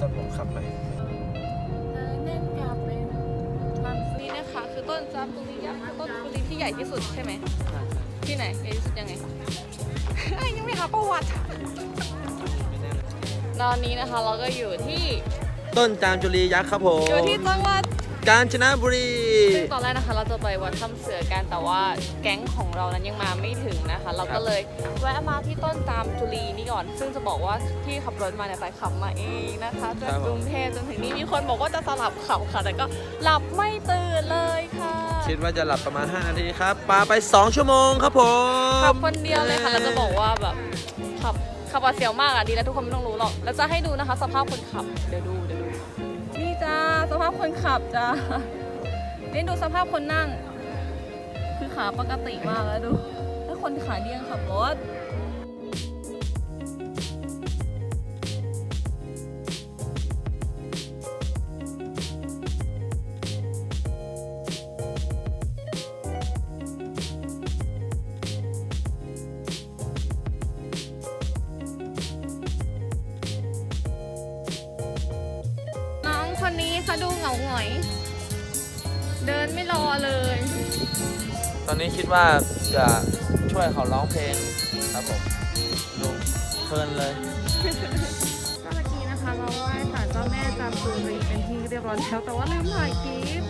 ตอนผมขับไปเล่นกับเป็นมันนี่นะคะคือต้นจามตุลียักษ์คือต้นตุลีที่ใหญ่ที่สุดใช่ไหม ที่ไหนใหญ่ที่สุดยังไง ยังไม่หาประวัติ ตอนนี้นะคะเราก็อยู่ที่ต้นจามจุลียักษ์ครับผมอยู่ที่จังหวัดกาญจนบุรีซึ่งตอนแรกนะคะเราจะไปวัดถ้ำเสือกันแต่ว่าแก๊งของเรานั้นยังมาไม่ถึงนะคะ เราก็เลยแวะมาที่ต้นจามจุลี นี่ก่อน ซึ่งจะบอกว่าที่ขับรถมาเนี่ยไปขับมาเองนะคะจากกรุงเทพจนถึงนี่มีคนบอกว่าจะสลับขับค่ะ แต่ก็หลับไม่ตื่นเลยค่ะคิดว่าจะหลับประมาณ 5 นาทีครับปาไป 2 ชั่วโมงครับผมขับคนเดียวเลยค่ะเราจะบอกว่าแบบขับขับหวาดเสียวมากอะดีแล้วทุกคนไม่ต้องรู้หรอก แล้วจะให้ดูนะคะ สภาพคนขับเดี๋ยวดูเดี๋ยวดูนี่จ้าสภาพคนขับจ้านี่ดูสภาพคนนั่ง คือขาปกติมากแล้วดูถ้าคนขาเดียงขับรถาดูเหงาหงอย เดินไม่รอเลย ตอนนี้คิดว่าจะช่วยเขาร้องเพลงครับผมดูเพลินเลย ก็เมื่อกี้นะคะเราไหว้ศาลเจ้าแม่จามจุรีเป็นที่เรียบร้อยแล้วแต่ว่าลืมถ่ายคลิป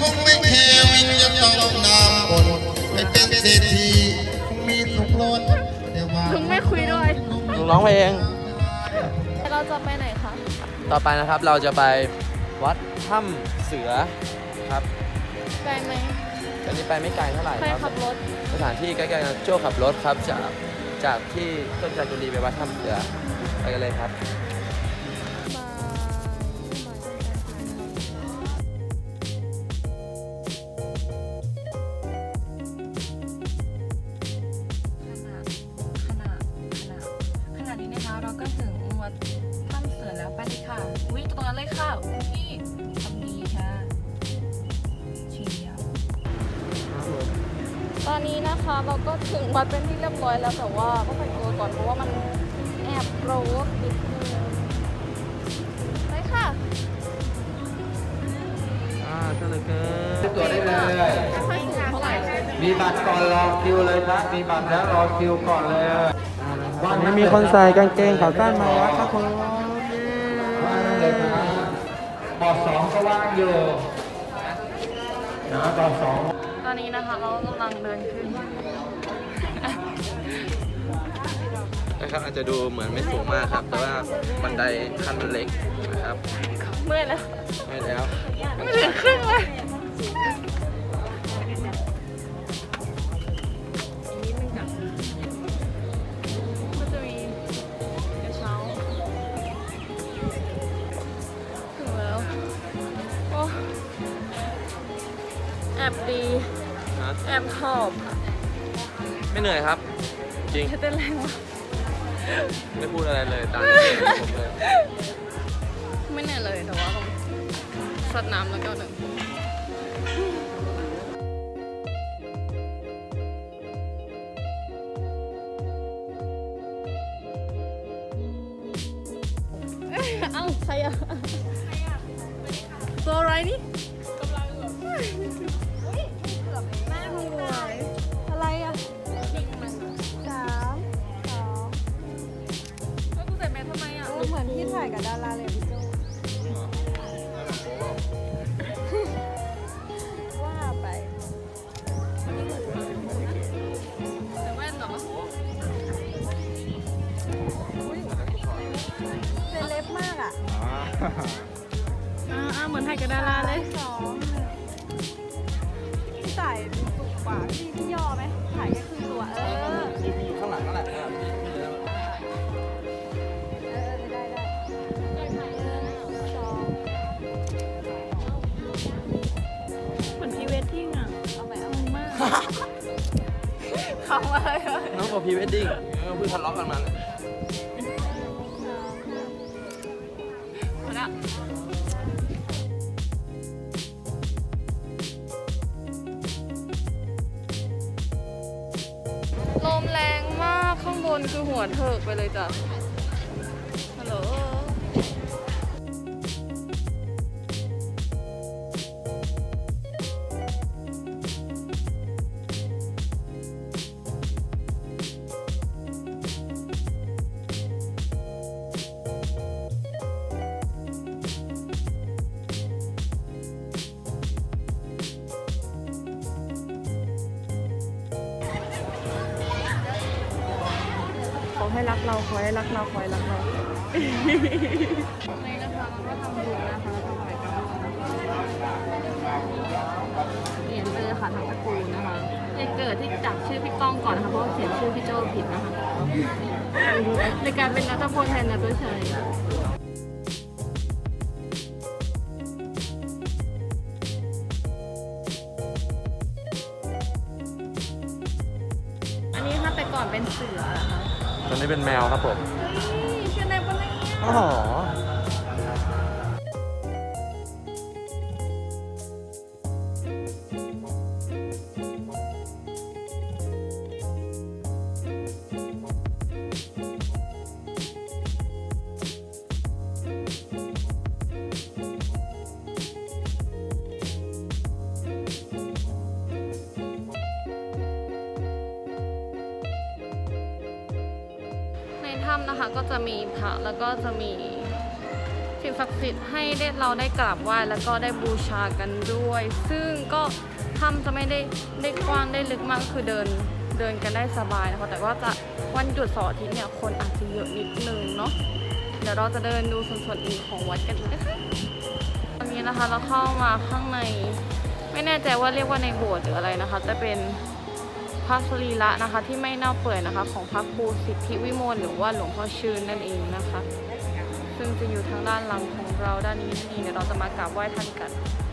คงไม่แค่วิ่งจะต้องนำบนไปเป็นเศรษฐีคงมีสุขล้นแต่ว่าถึงไม่คุยด้วย ลุงร้องเพลง เราจะไปไหนคะ ต่อไปนะครับเราจะไปวัดถ้ำเสือครับไกลไหมอันนี้ไปไม่ไกลเท่าไหร่ใครคขัรับ บรถสถานที่ใกล้ๆกันโจ้ขับรถครับจากจากที่ต้นจามจุลีไปวัดถ้ำเสือไปกันเลยครับ อนนี้นะคะเราก็ถึงวัดเป็นที่เรียบร้อยแล้วแต่ว่าต้องแต่งตัวก่อนเพราะว่ามันแอบโรกนิดนึงไปค่ะอ่าก็เลยเกินตัวได้เลยค่อยสูงเท่าไหร่มีบัตรก่อนรอคิวเลยนะมีบัตรแล้วรอคิวก่อนเลยวันนี้มีคนใส่กางเกงขาสั้นมาวัดครับผมว่างเลยครับบอสองก็ว่างอยู่นะบอสองต อนนี้นะคะเรากำลังเดินขึ้น นะครับอาจจะดูเหมือนไม่สูงมากครับ แต่ว่าบันไดขั้นมันเล็กนะครับเมื่อยแล้วไม่แล้วไม่ถึงครึ่งเลยอีกนิดนึงจ้ะก็จะมีกระเช้าถึงแล้ว โอ้แอบดี นะแอบขอบไม่เหนื่อยครับ จริง เต้นแรงวะไม่พูดอะไรเลยตามที่เห็นผมเลยไม่เหนื่อยเลยแต่ว่าต้องสดน้ำแล้วก็หนึ่งเอ้าใครอะตัวอะไรนี่ อ่าเหมือนถ่ายกับดาราเลยสองพี่ใส่ดูสุกกว่าพี่พี่ย่อไหมถ่ายแค่ครึ่งตัวเออเอออยู่ข้างหลังนั่นแหละเออได้ได้สองเหมือนพรีเวดดิ้งอะเอาไปเอางมากทำอะไรอะน้องกับพรีเวดดิ้งเพิ่งทะเลาะกันมาเลย อาละลมแรงมากข้างบนคือหัวเถิกไปเลยจ้ะ ให้รักเราขอให้รักเราขอให้รักเราในนะคะมันก็ทำบุญนะคะทำอะไรกันเรียญเจอค่ะทั้งตระกูลนะคะเหตุเกิดที่จากชื่อพี่ก้องก่อนนะคะเพราะเขียนชื่อพี่โจผิดนะคะในการเป็นนัทพลแทนนัทชัยอันนี้ถ้าแต่ก่อนเป็นเสือ ตอนนี้เป็นแมวครับผมนี่ชื่อในปะเนี่ยอ๋อ นะคะก็จะมีพระแล้วก็จะมีสิ่งศักดิ์สิทธิ์ให้ได้เราได้กราบไหว้แล้วก็ได้บูชากันด้วย ซึ่งก็ถ้ำจะไม่ได้ได้กว้างได้ลึกมากคือเดินเดินกันได้สบายนะคะแต่ว่าจะวันหยุดเสาร์อาทิตย์เนี่ยคนอาจจะเยอะนิดนึงเนาะเดี๋ยวเราจะเดินดูส่วนส่วนอื่นของวัดกันนะคะตอนนี้นะคะเราเข้ามาข้างใน ไม่แน่ใจว่าเรียกว่าในโบสถ์หรืออะไรนะคะ จะเป็น พระสรีระนะคะที่ไม่เน่าเปื่อยนะคะ ของพระครูสิทธิวิมลหรือว่าหลวงพ่อชื่นนั่นเองนะคะ ซึ่งจะอยู่ทางด้านหลังของเราด้านนี้นี่เดี๋ยวเราจะมากราบไหว้ท่านกันเป็น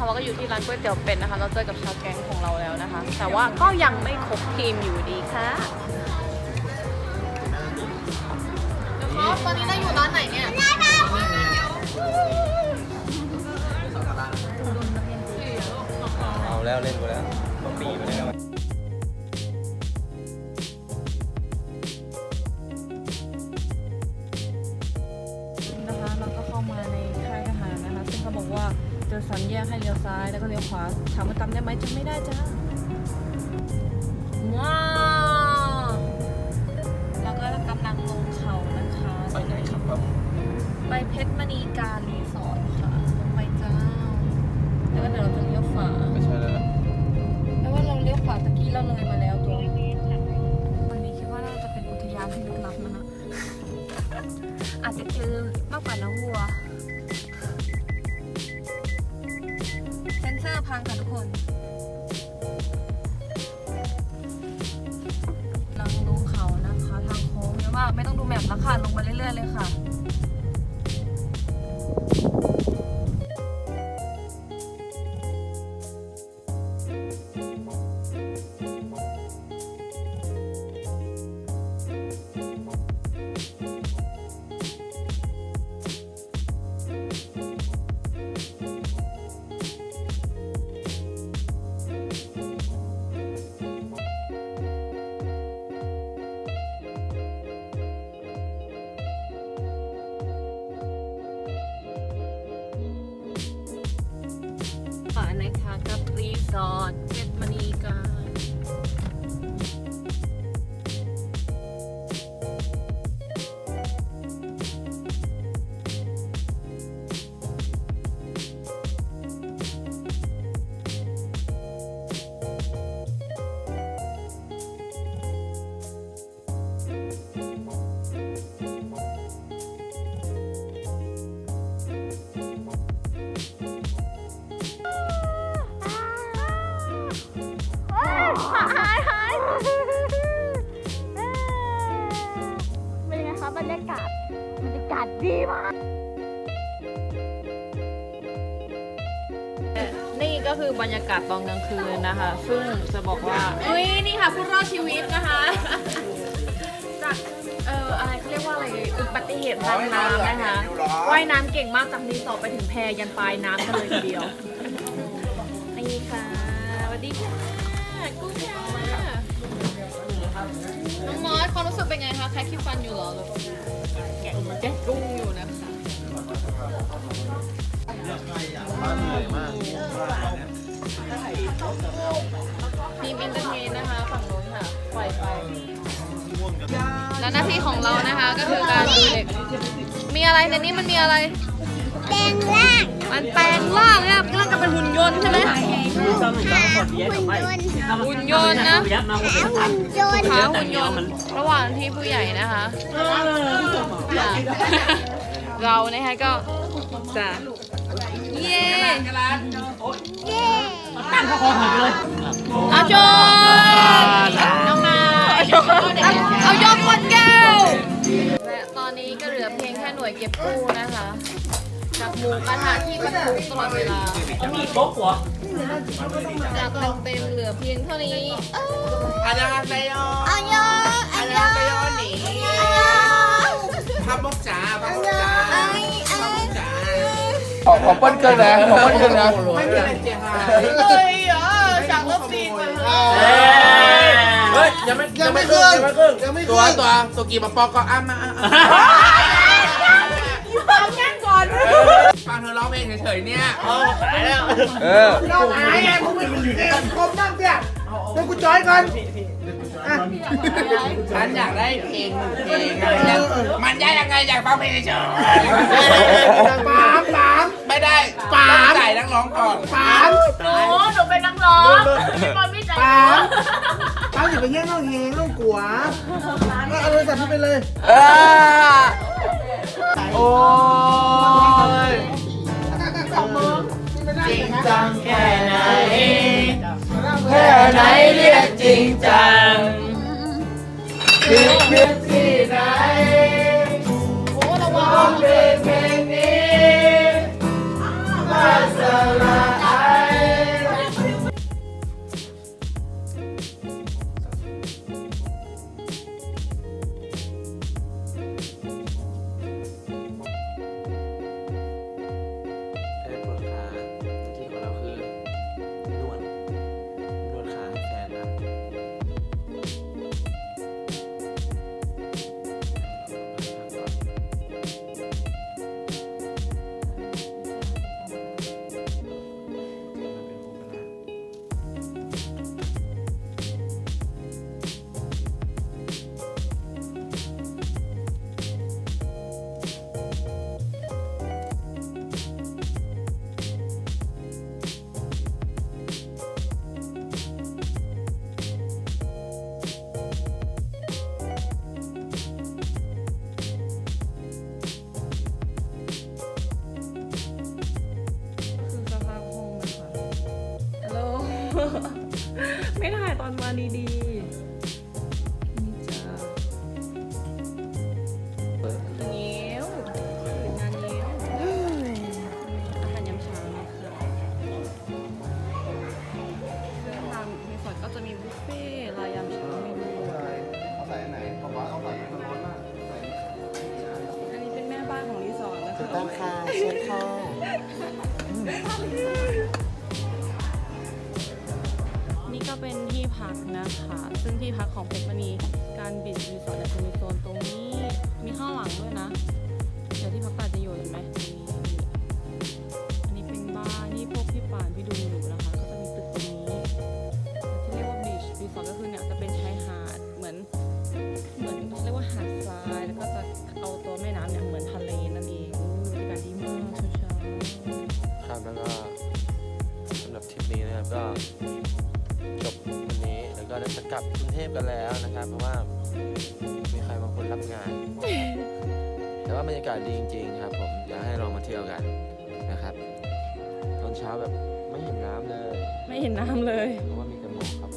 นะคะเราก็อยู่ที่ร้านก๋วยเตี๋ยวเป็ดนะคะ เราเจอกับชาวแก๊งของเราแล้วนะคะ แต่ว่าก็ยังไม่ครบทีมอยู่ดีค่ะเดี๋ยวเขาตอนนี้เราอยู่ร้านไหนเนี่ยเอาแล้วเล่นกูแล้วต้องปีไปแล้ว ว่าเจอสัญแยกให้เลี้ยวซ้ายแล้วก็เลี้ยวขวาถามว่าจำได้ไหมจำไม่ได้จ้าว้าวเราก็กำลังลงเขานะคะ ไปไหนครับผมไปเพชรมณีการรีสอร์ทค่ะลงไปจ้าแล้วก็เดี๋ยวเราจะเลี้ยวขวาไม่ใช่แล้วแปลว่าเราเลี้ยวขวาตะกี้เราเลยมาแล้วตัววันนี้คิดว่าน่าจะเป็นอุทยานที่ลึกลับนะคะอาจจะเจอมากกว่าน้อง พังค่ะทุกคน ลังลงเขานะคะทางโค้งเยอะมาไม่ต้องดูแมพแล้วค่ะลงมาเรื่อยๆเลยค่ะค่ะากาศดีมาก นี่ก็คือบรรยากาศตอนกลางคืนนะคะ ซึ่งจะบอกว่า อุ้ยนี่ค่ะผู้รอดชีวิตนะคะ จากเอ่ออะไรเขาเรียกว่าอะไรอุบัติเหตุทางน้ำนะคะว่ายน้ำเก่งมากจากรีสอร์ทไปถึงแพยันปลายน้ำกันเลยทีเดียว นี่ค่ะสวัสดีค่ะกุ้งค่ะน้องมอสความรู้สึกเป็นไงคะแค่คิวฟันอยู่เหรอหรือ แกะแกะกุ้งอยู่นะคะทีมเอนเตอร์เทนนะคะฝั่งนู้นค่ะปล่อยไป แล้วหน้าที่ของเรานะคะก็คือการดูเด็ก มีอะไรในนี้มันมีอะไร แปลงร่างมันแปลงร่างเนี่ยร่างกายเป็นหุ่นยนต์ใช่ไหมค่ะหุ่นยนต์หุ่นยนต์นะหุ่นยนต์ขาหุ่นยนต์ระหว่างที่ผู้ใหญ่นะคะอะเรานะคะก็จะเย้เอาโจน้องนาเอายกคนแก้วและตอนนี้ก็เหลือเพียงแค่หน่วยเก็บกู้นะคะ กับหมูกระทะที่บรรทุกตลอดเวลามีโต๊ะหัวจากเต็มๆเหลือเพียงเท่านี้อาจารย์เซโยอายออาจารย์เซโยหนีพับมุกจ๋าพับมุกจ๋าพับมุกจ๋าขอขอเปิ้ลเกินแรงขอเปิ้ลเกินแรงไม่มีอะไรเสียหายเฮ้ยเหรอจากรถซีนมาเฮ้ยยังไม่ยังไม่ขึ้นยังไม่ขึ้นยังไม่ขึ้นตัวตัวตัวกี่มาปอกก็อ้ามา ฟังเธอร้องเพลงเฉยๆเนี่ยเออฉันอยากได้เพลงหนึ่งเพลงมันได้ยังไงอยากฟังเพลงเฉยๆปามปามไม่ได้ปามจ่ายนักร้องก่อนปามหนูหนูเป็นนักร้องพี่บอลไม่ใจร้อนเขาอย่าไปแย่งน้องเฮงน้องกัวเอาโทรศัพท์ไปเลยเออ โอ้ยจริงจังแค่ไหน แค่ไหนเรียกจริงจัง คือ ไม่ถ่ายตอนมาดีๆ นี่จ้าเงี้ยวงานเงี้ยวอาหารยำเช้านะคะคือทางรีสอร์ทก็จะมีบุฟเฟ่ต์รายยำเช้าเมนูเอาใส่ไหนบอกว่าเอาใส่มันร้อนมากอันนี้เป็นแม่บ้านของรีสอร์ทนะคะ ต้องค่ะเช็ดค่ะนี่ ซึ่งที่พักของเพชรมณีการบิดรีสอร์ทเนี่ยจะมีโซนตรงนี้ มีข้างหลังด้วยนะาบรรยากาศดีจริงๆครับผมอยากให้ลองมาเที่ยวกันนะครับ ตอนเช้าแบบไม่เห็นน้ำเลย ไม่เห็นน้ำเลย เพราะว่ามีแต่หมอกครับ